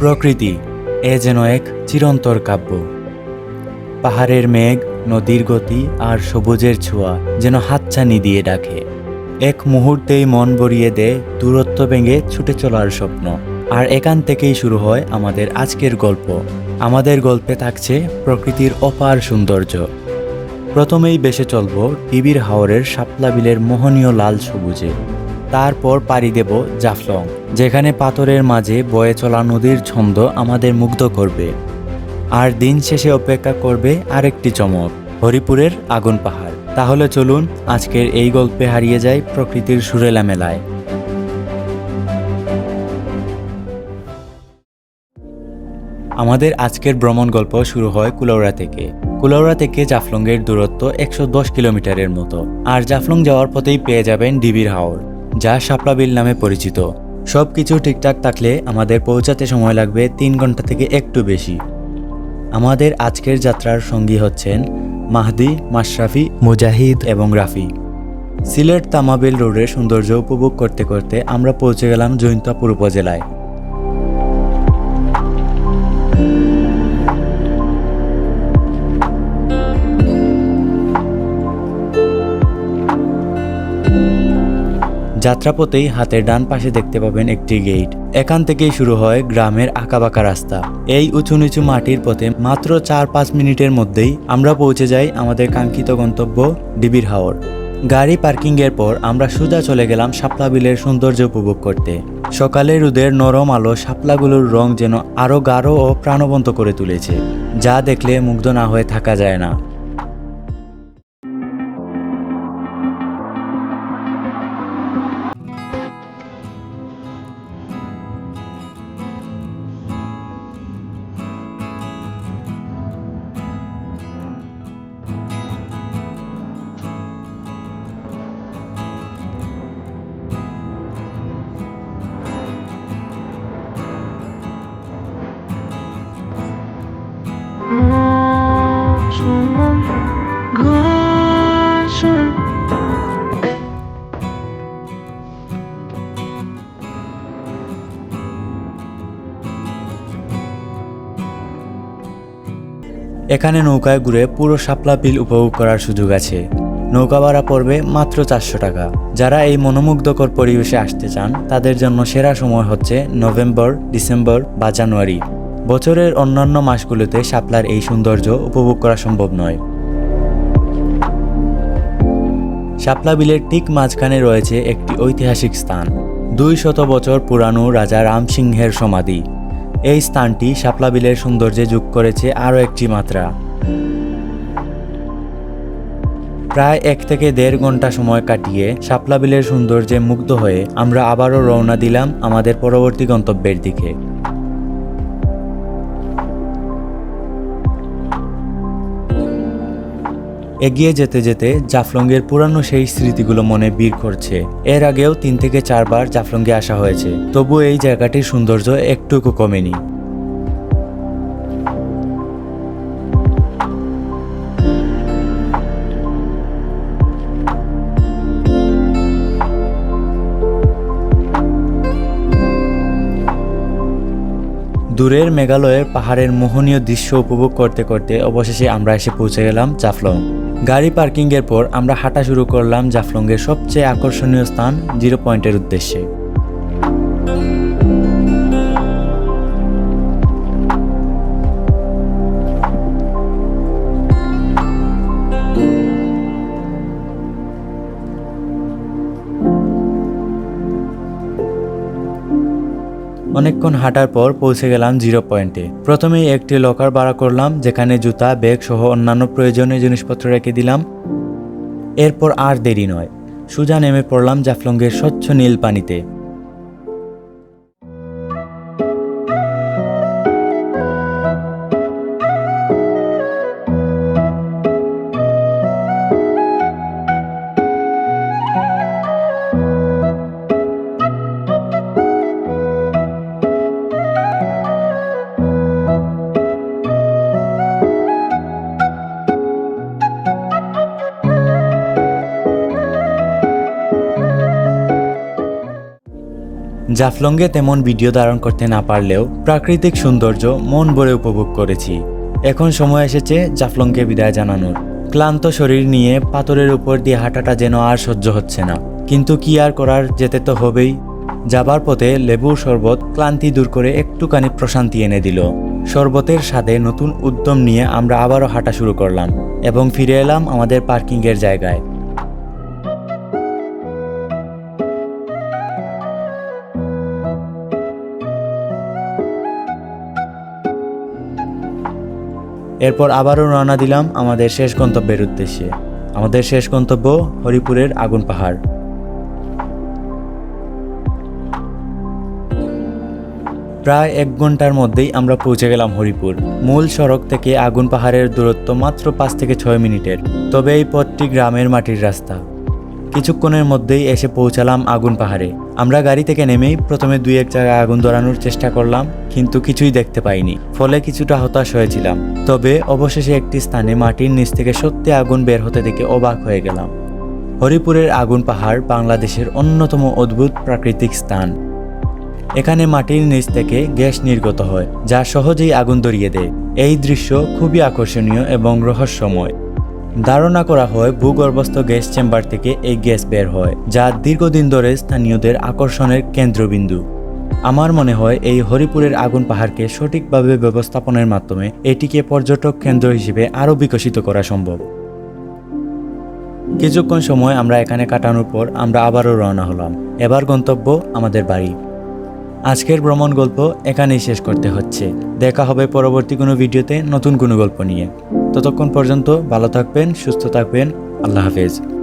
প্রকৃতি এ যেন এক চিরন্তর কাব্য। পাহাড়ের মেঘ, নদীর গতি আর সবুজের ছোঁয়া যেন হাতছানি দিয়ে ডাকে। এক মুহূর্তেই মন ভরিয়ে দেয় দূরত্ব ভেঙে ছুটে চলার স্বপ্ন। আর এখান থেকেই শুরু হয় আমাদের আজকের গল্প। আমাদের গল্পে থাকছে প্রকৃতির অপার সৌন্দর্য। প্রথমেই বেসে চলব টিবির হাওরের শাপলা বিলের মোহনীয় লাল সবুজে। তারপর পাড়ি দেব জাফলং, যেখানে পাথরের মাঝে বয়ে চলা নদীর ছন্দ আমাদের মুগ্ধ করবে। আর দিন শেষে অপেক্ষা করবে আরেকটি চমক, হরিপুরের আগুন পাহাড়। তাহলে চলুন আজকের এই গল্পে হারিয়ে যায় প্রকৃতির সুরেলা মেলায়। আমাদের আজকের ভ্রমণ গল্প শুরু হয় কুলাউড়া থেকে। কুলাউড়া থেকে জাফলংয়ের দূরত্ব একশো দশ কিলোমিটারের মতো। আর জাফলং যাওয়ার পথেই পেয়ে যাবেন ডিবির হাওর। যা শাপলাবিল নামে পরিচিত। সব কিছু ঠিকঠাক থাকলে আমাদের পৌঁছাতে সময় লাগবে তিন ঘণ্টা থেকে একটু বেশি। আমাদের আজকের যাত্রার সঙ্গী হচ্ছেন মাহদি, মাশরাফি, মুজাহিদ এবং রাফি। সিলেট তামাবিল রোডের সৌন্দর্য উপভোগ করতে করতে আমরা পৌঁছে গেলাম জৈন্তাপুর উপজেলায়। যাত্রাপথেই হাতের ডান পাশে দেখতে পাবেন একটি গেট। এখান থেকেই শুরু হয় গ্রামের আঁকাবাঁকা রাস্তা। এই উঁচু নিচু মাটির পথে মাত্র চার পাঁচ মিনিটের মধ্যেই আমরা পৌঁছে যাই আমাদের কাঙ্ক্ষিত গন্তব্য ডিবির হাওর। গাড়ি পার্কিংয়ের পর আমরা সোজা চলে গেলাম শাপলা বিলের সৌন্দর্য উপভোগ করতে। সকালে রোদের নরম আলো শাপলাগুলোর রং যেন আরও গাঢ় ও প্রাণবন্ত করে তুলেছে, যা দেখলে মুগ্ধ না হয়ে থাকা যায় না। এখানে নৌকায় ঘুরে পুরো শাপলা বিল উপভোগ করার সুযোগ আছে। নৌকা ভাড়া পড়বে মাত্র চারশো টাকা। যারা এই মনোমুগ্ধকর পরিবেশে আসতে চান, তাদের জন্য সেরা সময় হচ্ছে নভেম্বর, ডিসেম্বর বা জানুয়ারি। বছরের অন্যান্য মাসগুলোতে শাপলার এই সৌন্দর্য উপভোগ করা সম্ভব নয়। শাপলা বিলের ঠিক মাঝখানে রয়েছে একটি ঐতিহাসিক স্থান। দুই শত বছর পুরানো রাজা রামসিংহের সমাধি। এই স্থানটি শাপলা বিলের সৌন্দর্যে যোগ করেছে আরও একটি মাত্রা। প্রায় এক থেকে দেড় ঘণ্টা সময় কাটিয়ে শাপলা বিলের সৌন্দর্যে মুগ্ধ হয়ে আমরা আবারও রওনা দিলাম আমাদের পরবর্তী গন্তব্যের দিকে। এগিয়ে যেতে যেতে জাফলংয়ের পুরানো সেই স্মৃতিগুলো মনে বীর করছে। এর আগেও তিন থেকে চারবার জাফলংয়ে আসা হয়েছে তবু এই জায়গাটির সৌন্দর্য একটুকু কমেনি। দূরের মেঘালয়ের পাহাড়ের মোহনীয় দৃশ্য উপভোগ করতে করতে অবশেষে আমরা এসে পৌঁছে গেলাম জাফলং। গাড়ি পার্কিংয়ের পর আমরা হাঁটা শুরু করলাম জাফলংয়ের সবচেয়ে আকর্ষণীয় স্থান জিরো পয়েন্টের উদ্দেশ্যে। অনেকক্ষণ হাঁটার পর পৌঁছে গেলাম জিরো পয়েন্টে। প্রথমেই একটি লকার ভাড়া করলাম, যেখানে জুতা ব্যাগ সহ অন্যান্য প্রয়োজনীয় জিনিসপত্র রেখে দিলাম। এরপর আর দেরি নয়। সুজা নেমে পড়লাম জাফলংয়ের স্বচ্ছ নীল পানিতে। জাফলংয়ে তেমন ভিডিও ধারণ করতে না পারলেও প্রাকৃতিক সৌন্দর্য মন ভরে উপভোগ করেছি। এখন সময় এসেছে জাফলংকে বিদায় জানানোর। ক্লান্ত শরীর নিয়ে পাথরের উপর দিয়ে হাঁটাটা যেন আর সহ্য হচ্ছে না। কিন্তু কি আর করার যেতে তো হবেই। যাবার পথে লেবুর শরবত ক্লান্তি দূর করে একটুখানি প্রশান্তি এনে দিল। শরবতের স্বাদে নতুন উদ্যম নিয়ে আমরা আবারও হাঁটা শুরু করলাম এবং ফিরে এলাম আমাদের পার্কিংয়ের জায়গায়। এরপর আবারও রওনা দিলাম আমাদের শেষ গন্তব্যের উদ্দেশ্যে। আমাদের শেষ গন্তব্য হরিপুরের আগুন পাহাড়। প্রায় এক ঘণ্টার মধ্যেই আমরা পৌঁছে গেলাম হরিপুর। মূল সড়ক থেকে আগুন পাহাড়ের দূরত্ব মাত্র পাঁচ থেকে ছয় মিনিটের। তবে এই পথটি গ্রামের মাটির রাস্তা। কিছুক্ষণের মধ্যেই এসে পৌঁছালাম আগুন পাহাড়ে। আমরা গাড়ি থেকে নেমেই প্রথমে দুই এক জায়গায় আগুন ধরানোর চেষ্টা করলাম, কিন্তু কিছুই দেখতে পাইনি, ফলে কিছুটা হতাশ হয়েছিলাম। তবে অবশেষে একটি স্থানে মাটির নিচ থেকে সত্যি আগুন বের হতে দেখে অবাক হয়ে গেলাম। হরিপুরের আগুন পাহাড় বাংলাদেশের অন্যতম অদ্ভুত প্রাকৃতিক স্থান। এখানে মাটির নিচ থেকে গ্যাস নির্গত হয়, যা সহজেই আগুন ধরিয়ে দেয়। এই দৃশ্য খুবই আকর্ষণীয় এবং রহস্যময়। ধারণা করা হয়, ভূগর্ভস্থ গ্যাস চেম্বার থেকে এই গ্যাস বের হয়, যা দীর্ঘদিন ধরে স্থানীয়দের আকর্ষণের কেন্দ্রবিন্দু। আমার মনে হয়, এই হরিপুরের আগুন পাহাড়কে সঠিকভাবে ব্যবস্থাপনের মাধ্যমে এটিকে পর্যটক কেন্দ্র হিসেবে আরও বিকশিত করা সম্ভব। কিছুক্ষণ সময় আমরা এখানে কাটানোর পর আমরা আবারও রওনা হলাম। এবার গন্তব্য আমাদের বাড়ি। আজকের ভ্রমণ গল্প এখানেই শেষ করতে হচ্ছে। দেখা হবে পরবর্তী কোনো ভিডিওতে নতুন কোনো গল্প নিয়ে। ততক্ষণ পর্যন্ত ভালো থাকবেন, সুস্থ থাকবেন। আল্লাহ হাফেজ।